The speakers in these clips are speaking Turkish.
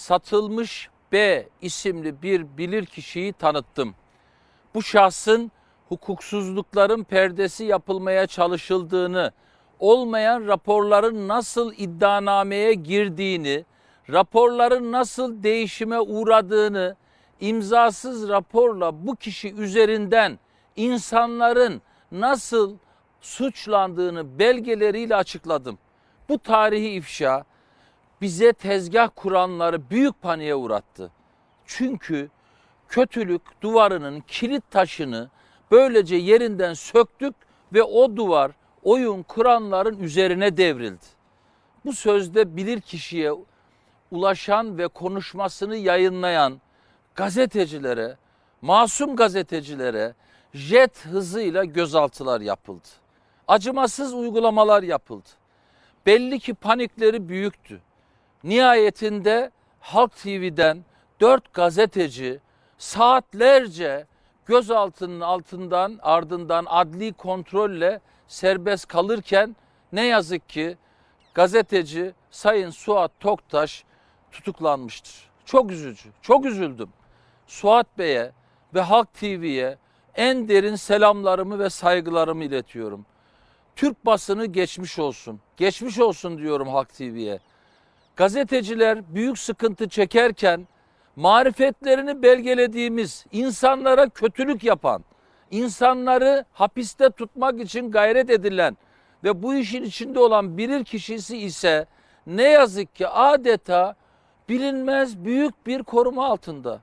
satılmış B isimli bir bilirkişiyi tanıttım. Bu şahsın hukuksuzlukların perdesi yapılmaya çalışıldığını, olmayan raporların nasıl iddianameye girdiğini, raporların nasıl değişime uğradığını, imzasız raporla bu kişi üzerinden insanların nasıl suçlandığını belgeleriyle açıkladım. Bu tarihi ifşa bize tezgah kuranları büyük paniğe uğrattı. Çünkü kötülük duvarının kilit taşını böylece yerinden söktük ve o duvar oyun kuranların üzerine devrildi. Bu sözde bilir kişiye ulaşan ve konuşmasını yayınlayan gazetecilere, masum gazetecilere jet hızıyla gözaltılar yapıldı. Acımasız uygulamalar yapıldı. Belli ki panikleri büyüktü. Nihayetinde Halk TV'den dört gazeteci saatlerce gözaltının altından ardından adli kontrolle serbest kalırken ne yazık ki gazeteci Sayın Suat Toktaş tutuklanmıştır. Çok üzücü, çok üzüldüm. Suat Bey'e ve Halk TV'ye en derin selamlarımı ve saygılarımı iletiyorum. Türk basını geçmiş olsun. Geçmiş olsun diyorum Halk TV'ye. Gazeteciler büyük sıkıntı çekerken marifetlerini belgelediğimiz, insanlara kötülük yapan, insanları hapiste tutmak için gayret edilen ve bu işin içinde olan bilir kişisi ise ne yazık ki adeta bilinmez büyük bir koruma altında.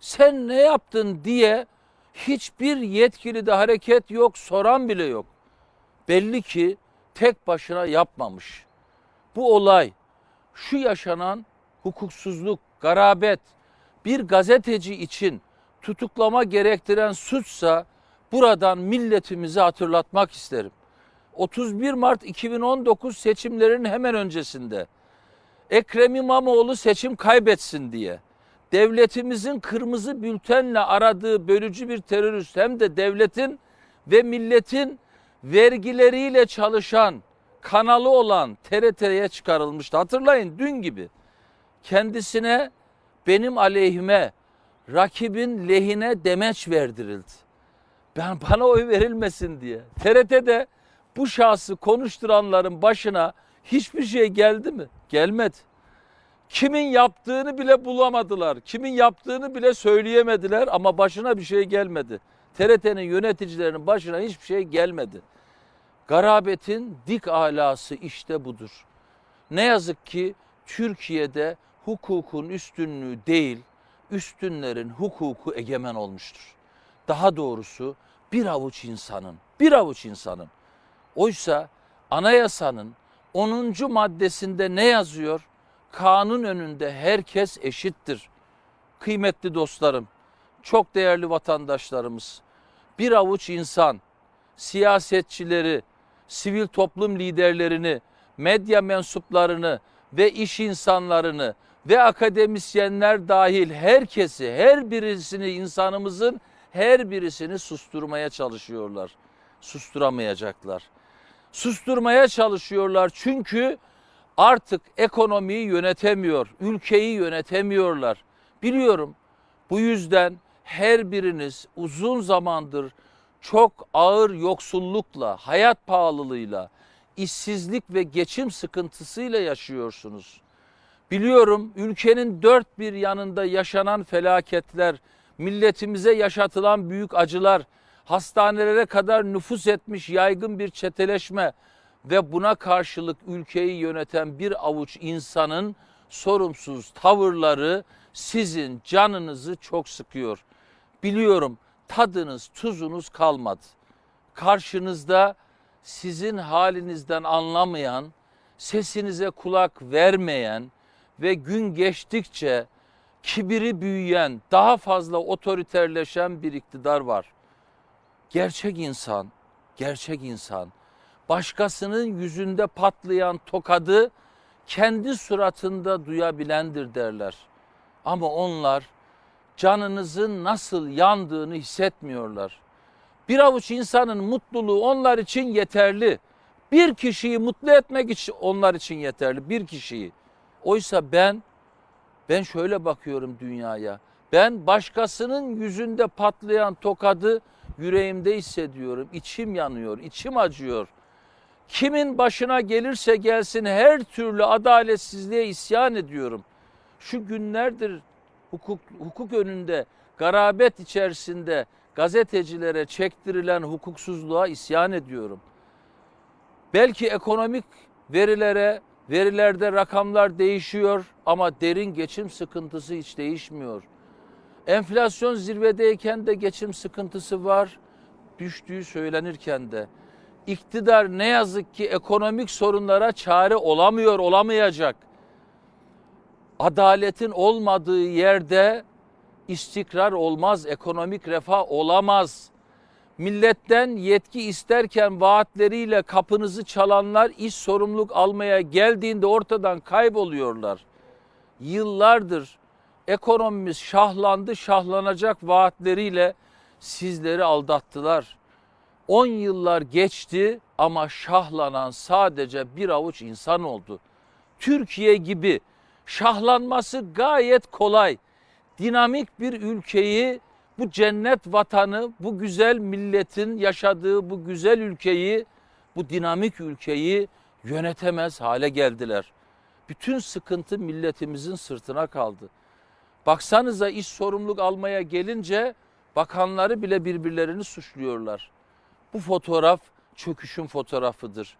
Sen ne yaptın diye hiçbir yetkili de hareket yok, soran bile yok. Belli ki tek başına yapmamış. Bu olay, şu yaşanan hukuksuzluk, garabet bir gazeteci için tutuklama gerektiren suçsa buradan milletimize hatırlatmak isterim. 31 Mart 2019 seçimlerinin hemen öncesinde Ekrem İmamoğlu seçim kaybetsin diye devletimizin kırmızı bültenle aradığı bölücü bir terörist hem de devletin ve milletin vergileriyle çalışan kanalı olan TRT'ye çıkarılmıştı. Hatırlayın dün gibi kendisine benim aleyhime rakibin lehine demeç verdirildi. Ben bana oy verilmesin diye. TRT'de bu şahsı konuşturanların başına hiçbir şey geldi mi? Gelmedi. Kimin yaptığını bile bulamadılar. Kimin yaptığını bile söyleyemediler ama başına bir şey gelmedi. TRT'nin yöneticilerinin başına hiçbir şey gelmedi. Garabetin dik alası işte budur. Ne yazık ki Türkiye'de hukukun üstünlüğü değil, üstünlerin hukuku egemen olmuştur. Daha doğrusu bir avuç insanın, bir avuç insanın. Oysa anayasanın 10. maddesinde ne yazıyor? Kanun önünde herkes eşittir. Kıymetli dostlarım, çok değerli vatandaşlarımız, bir avuç insan, siyasetçileri, sivil toplum liderlerini, medya mensuplarını ve iş insanlarını ve akademisyenler dahil herkesi, her birisini insanımızın her birisini susturmaya çalışıyorlar. Susturamayacaklar. Susturmaya çalışıyorlar çünkü artık ekonomiyi yönetemiyor, ülkeyi yönetemiyorlar. Biliyorum bu yüzden her biriniz uzun zamandır çok ağır yoksullukla, hayat pahalılığıyla, işsizlik ve geçim sıkıntısıyla yaşıyorsunuz. Biliyorum ülkenin dört bir yanında yaşanan felaketler, milletimize yaşatılan büyük acılar, hastanelere kadar nüfus etmiş yaygın bir çeteleşme ve buna karşılık ülkeyi yöneten bir avuç insanın sorumsuz tavırları sizin canınızı çok sıkıyor. Biliyorum tadınız, tuzunuz kalmadı. Karşınızda sizin halinizden anlamayan, sesinize kulak vermeyen ve gün geçtikçe kibiri büyüyen, daha fazla otoriterleşen bir iktidar var. Gerçek insan, gerçek insan başkasının yüzünde patlayan tokadı kendi suratında duyabilendir derler. Ama onlar canınızın nasıl yandığını hissetmiyorlar. Bir avuç insanın mutluluğu onlar için yeterli. Bir kişiyi mutlu etmek için onlar için yeterli. Bir kişiyi. Oysa ben Ben şöyle bakıyorum dünyaya. Ben başkasının yüzünde patlayan tokadı yüreğimde hissediyorum. İçim yanıyor, içim acıyor. Kimin başına gelirse gelsin her türlü adaletsizliğe isyan ediyorum. Şu günlerdir hukuk, hukuk önünde, garabet içerisinde gazetecilere çektirilen hukuksuzluğa isyan ediyorum. Belki ekonomik verilere, verilerde rakamlar değişiyor ama derin geçim sıkıntısı hiç değişmiyor. Enflasyon zirvedeyken de geçim sıkıntısı var, düştüğü söylenirken de. İktidar ne yazık ki ekonomik sorunlara çare olamıyor, olamayacak. Adaletin olmadığı yerde istikrar olmaz, ekonomik refah olamaz. Milletten yetki isterken vaatleriyle kapınızı çalanlar iş sorumluluk almaya geldiğinde ortadan kayboluyorlar. Yıllardır ekonomimiz şahlandı, şahlanacak vaatleriyle sizleri aldattılar. 10 yıllar geçti ama şahlanan sadece bir avuç insan oldu. Türkiye gibi şahlanması gayet kolay. Dinamik bir ülkeyi, bu cennet vatanı, bu güzel milletin yaşadığı bu güzel ülkeyi, bu dinamik ülkeyi yönetemez hale geldiler. Bütün sıkıntı milletimizin sırtına kaldı. Baksanıza iş sorumluluk almaya gelince bakanları bile birbirlerini suçluyorlar. Bu fotoğraf çöküşün fotoğrafıdır.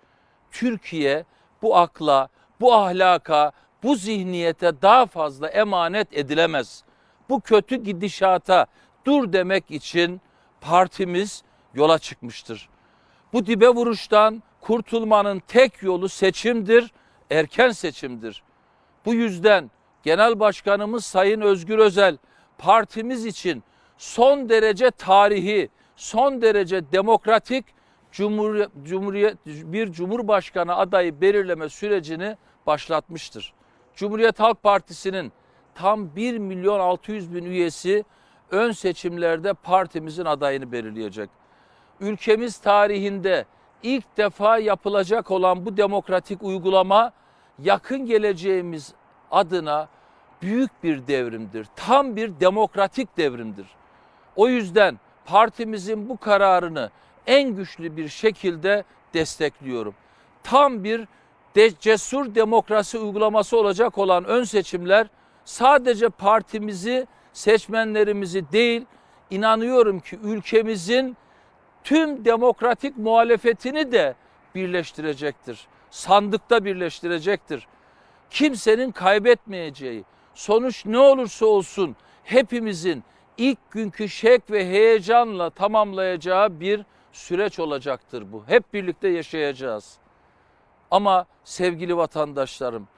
Türkiye bu akla, bu ahlaka, bu zihniyete daha fazla emanet edilemez. Bu kötü gidişata dur demek için partimiz yola çıkmıştır. Bu dibe vuruştan kurtulmanın tek yolu seçimdir, erken seçimdir. Bu yüzden Genel Başkanımız Sayın Özgür Özel partimiz için son derece tarihi, son derece demokratik Cumhuriyet, Cumhuriyet bir Cumhurbaşkanı adayı belirleme sürecini başlatmıştır. Cumhuriyet Halk Partisi'nin tam 1 milyon 600 bin üyesi ön seçimlerde partimizin adayını belirleyecek. Ülkemiz tarihinde ilk defa yapılacak olan bu demokratik uygulama yakın geleceğimiz adına büyük bir devrimdir. Tam bir demokratik devrimdir. O yüzden partimizin bu kararını en güçlü bir şekilde destekliyorum. Tam bir de cesur demokrasi uygulaması olacak olan ön seçimler sadece partimizi, seçmenlerimizi değil, inanıyorum ki ülkemizin tüm demokratik muhalefetini de birleştirecektir. Sandıkta birleştirecektir. Kimsenin kaybetmeyeceği, sonuç ne olursa olsun hepimizin ilk günkü şek ve heyecanla tamamlayacağı bir süreç olacaktır bu. Hep birlikte yaşayacağız. Ama sevgili vatandaşlarım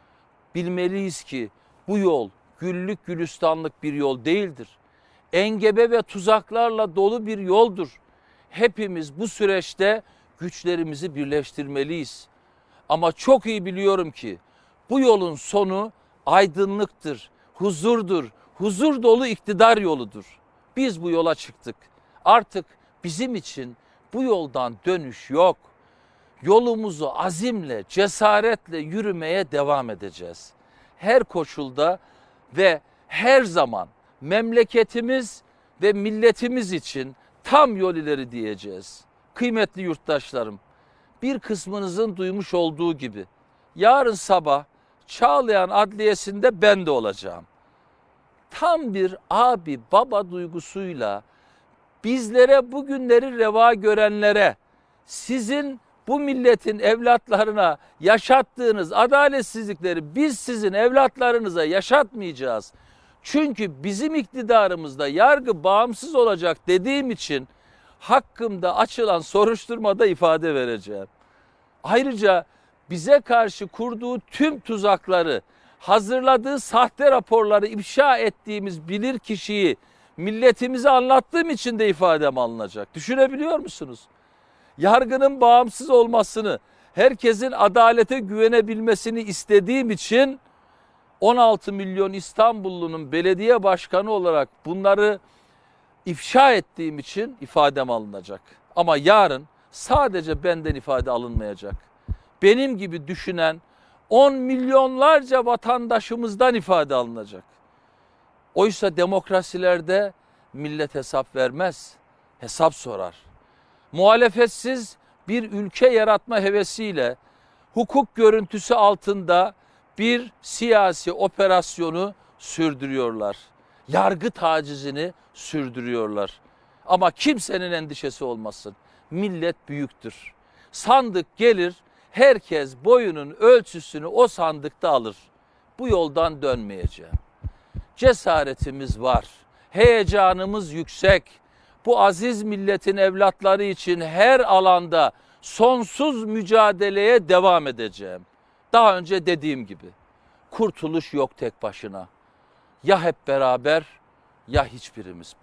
bilmeliyiz ki bu yol güllük gülistanlık bir yol değildir. Engebe ve tuzaklarla dolu bir yoldur. Hepimiz bu süreçte güçlerimizi birleştirmeliyiz. Ama çok iyi biliyorum ki bu yolun sonu aydınlıktır, huzurdur, huzur dolu iktidar yoludur. Biz bu yola çıktık. Artık bizim için bu yoldan dönüş yok. Yolumuzu azimle, cesaretle yürümeye devam edeceğiz. Her koşulda ve her zaman memleketimiz ve milletimiz için tam yol ileri diyeceğiz. Kıymetli yurttaşlarım, bir kısmınızın duymuş olduğu gibi yarın sabah Çağlayan Adliyesi'nde ben de olacağım. Tam bir abi baba duygusuyla bizlere bugünleri reva görenlere sizin bu milletin evlatlarına yaşattığınız adaletsizlikleri biz sizin evlatlarınıza yaşatmayacağız. Çünkü bizim iktidarımızda yargı bağımsız olacak dediğim için hakkımda açılan soruşturmada ifade vereceğim. Ayrıca bize karşı kurduğu tüm tuzakları, hazırladığı sahte raporları ifşa ettiğimiz bilir kişiyi milletimize anlattığım için de ifadem alınacak. Düşünebiliyor musunuz? Yargının bağımsız olmasını, herkesin adalete güvenebilmesini istediğim için 16 milyon İstanbullunun belediye başkanı olarak bunları ifşa ettiğim için ifadem alınacak. Ama yarın sadece benden ifade alınmayacak. Benim gibi düşünen 10 milyonlarca vatandaşımızdan ifade alınacak. Oysa demokrasilerde millet hesap vermez, hesap sorar. Muhalefetsiz bir ülke yaratma hevesiyle hukuk görüntüsü altında bir siyasi operasyonu sürdürüyorlar. Yargı tacizini sürdürüyorlar. Ama kimsenin endişesi olmasın. Millet büyüktür. Sandık gelir, herkes boyunun ölçüsünü o sandıkta alır. Bu yoldan dönmeyeceğim. Cesaretimiz var. Heyecanımız yüksek. Bu aziz milletin evlatları için her alanda sonsuz mücadeleye devam edeceğim. Daha önce dediğim gibi kurtuluş yok tek başına. Ya hep beraber ya hiçbirimiz.